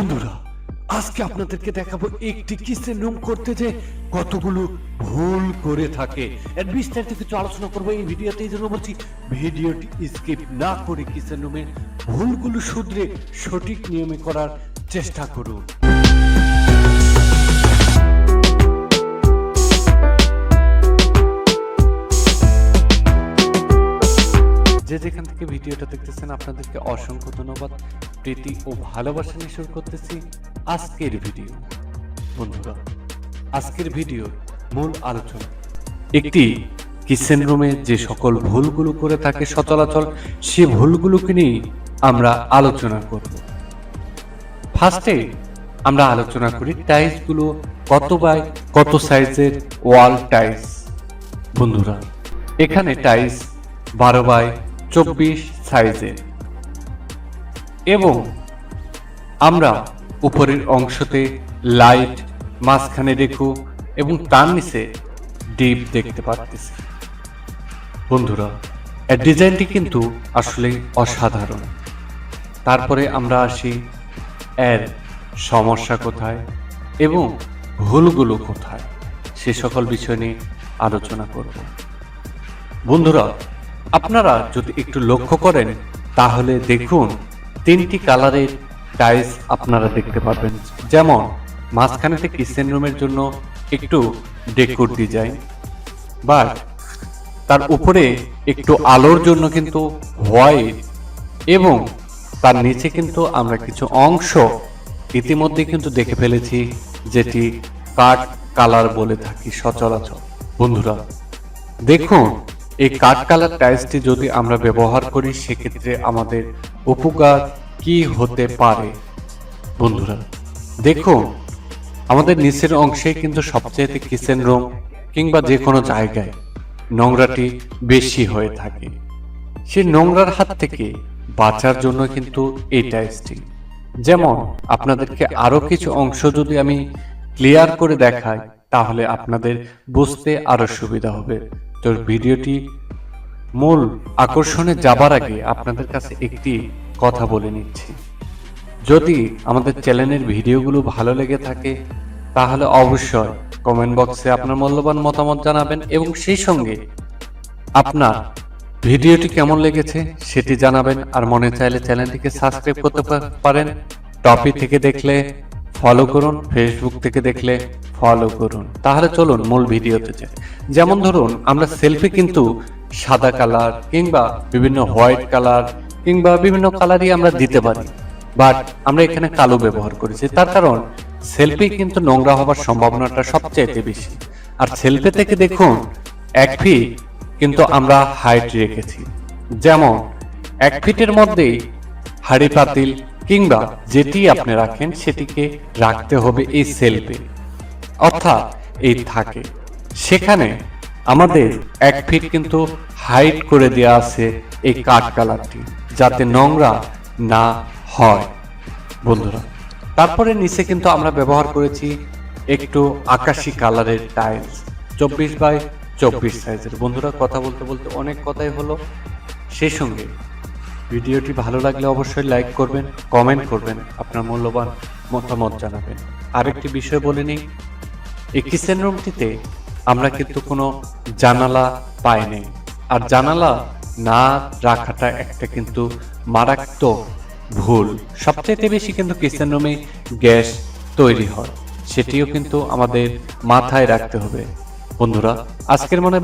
বন্ধুরা, আজকে আপনাদেরকে দেখাবো একটি কিসের নোম করতে যে কতগুলো ভুল করে থাকে। এর বিস্তারিত কিছু আলোচনা করব এই ভিডিওতে, এই জন্য বলছি ভিডিওটি স্কিপ না করে কিসের রুমের ভুলগুলো শুধরে সঠিক নিয়মে করার চেষ্টা করুন। যে যেখান থেকে ভিডিওটা দেখতেছেন, আপনাদেরকে অসংখ্য ধন্যবাদ, প্রীতি ও ভালোবাসা নিয়ে শুরু করতেছি আজকের ভিডিও। বন্ধুরা, আজকের ভিডিওর মূল আলোচনা, একটি কিচেন রুমে যে সকল ভুলগুলো করে থাকে সচলাচল, সে ভুলগুলোকে নিয়ে আমরা আলোচনা করব। ফার্স্টে আমরা আলোচনা করি টাইলসগুলো কত বাই কত সাইজের ওয়াল টাইলস। বন্ধুরা, এখানে টাইলস বারো বাই চব্বিশ সাইজের এবং আমরা উপরের অংশতে লাইট, মাঝখানে রেখু এবং তার নিচে ডিপ দেখতে পাচ্ছি বন্ধুরা, এর ডিজাইনটি কিন্তু আসলে অসাধারণ। তারপরে আমরা আসি এর সমস্যা কোথায় এবং ভুলগুলো কোথায়, সে সকল বিষয় নিয়ে আলোচনা করব। বন্ধুরা আপনারা যদি একটু লক্ষ্য করেন, তাহলে দেখুন তিনটি কালারের টাইলস আপনারা দেখতে পাবেন। যেমন মাঝখানেতে কিচেন রুমের জন্য একটু ডেকোর ডিজাইন বা তার উপরে একটু আলোর জন্য কিন্তু হোয়াইট এবং তার নিচে কিন্তু আমরা কিছু অংশ ইতিমধ্যে কিন্তু দেখে ফেলেছি, যেটি কাঠ কালার বলে থাকি সচরাচর। বন্ধুরা, দেখুন এই কাঠ কালার টাইলসটি যদি আমরা ব্যবহার করি, সেক্ষেত্রে আমাদের উপকার কি হতে পারে? বন্ধুরা, দেখুন, আমাদের নিচের অংশে কিন্তু সবচেয়ে কিচেন রুম কিংবা যে কোনো জায়গায় নোংরাটি বেশি হয়ে থাকে। সেই নোংরার হাত থেকে বাঁচার জন্য কিন্তু এই টাইলসটি। যেমন, আপনাদেরকে আরও কিছু অংশ যদি আমি ক্লিয়ার করে দেখাই, তাহলে আপনাদের বুঝতে আরও সুবিধা হবে। তো ভিডিওটি মূল আকর্ষণে যাবার আগে আপনাদের কাছে একটি কথা বলে নিচ্ছি। যদি আমাদের চ্যানেলের ভিডিওগুলো ভালো লেগে থাকে, তাহলে অবশ্যই কমেন্ট বক্সে আপনার মূল্যবান মতামত জানাবেন এবং সেই সঙ্গে আপনার ভিডিওটি কেমন লেগেছে সেটি জানাবেন আর মনে চাইলে চ্যানেলটিকে সাবস্ক্রাইব করতে পারেন। টপি থেকে দেখলে ফলো করুন ফেসবুক থেকে দেখলে ফলো করুন। তাহলে চলুন মূল ভিডিওতে যাই। যেমন ধরুন, আমরা সেলফি কিন্তু সাদা কালার কিংবা বিভিন্ন হোয়াইট কালার কিংবা বিভিন্ন কালারই আমরা দিতে পারি। বাট আমরা এখানে কালো ব্যবহার করেছি। তার কারণ সেলফি কিন্তু নোংরা হবার সম্ভাবনাটা সবচেয়ে বেশি। আর সেলফি থেকে দেখুন, এক ফিট কিন্তু আমরা হাইট রেখেছি। যেমন, এক ফিটের মধ্যেই হাড়ি পাতিল কিংবা যেটি আপনি রাখেন সেটিকে রাখতে হবে এই সেলফে। অর্থাৎ এই থাকে। সেখানে আমাদের এক ফিট কিন্তু হাইট করে দেওয়া আছে এই কাঠ কালারটি, যাতে নোংরা না হয়। বন্ধুরা, তারপরে নিচে কিন্তু আমরা ব্যবহার করেছি একটু আকাশি কালারের টাইলস, চব্বিশ বাই চব্বিশ সাইজের। বন্ধুরা, কথা বলতে বলতে অনেক কথাই হলো। সেই সঙ্গে ভিডিওটি ভালো লাগলে অবশ্যই লাইক করবেন, কমেন্ট করবেন, আপনার মূল্যবান মতামত জানাবেন। আরেকটি বিষয় বলে নিই, এই কিচেন রুমটিতে আমরা কিন্তু কোনো জানালা পাইনি। আর জানালা না রাখাটা একটা কিন্তু মারাত্মক ভুল। সবচেয়ে বেশি কিন্তু কিচেন রুমে গ্যাস তৈরি হয়। সেটিও কিন্তু আমাদের মাথায় রাখতে হবে। বন্ধুরা, আজকের মনে